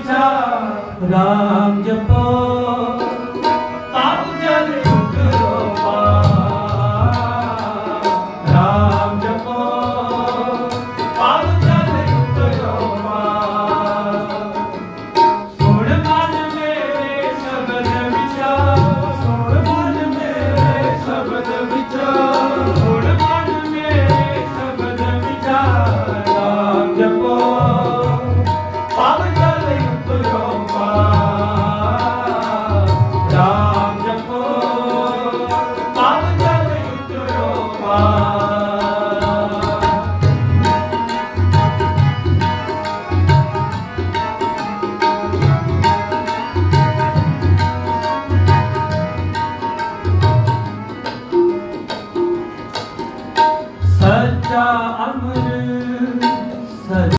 विचार राम जप ਸੱਚਾ ਅਮਰ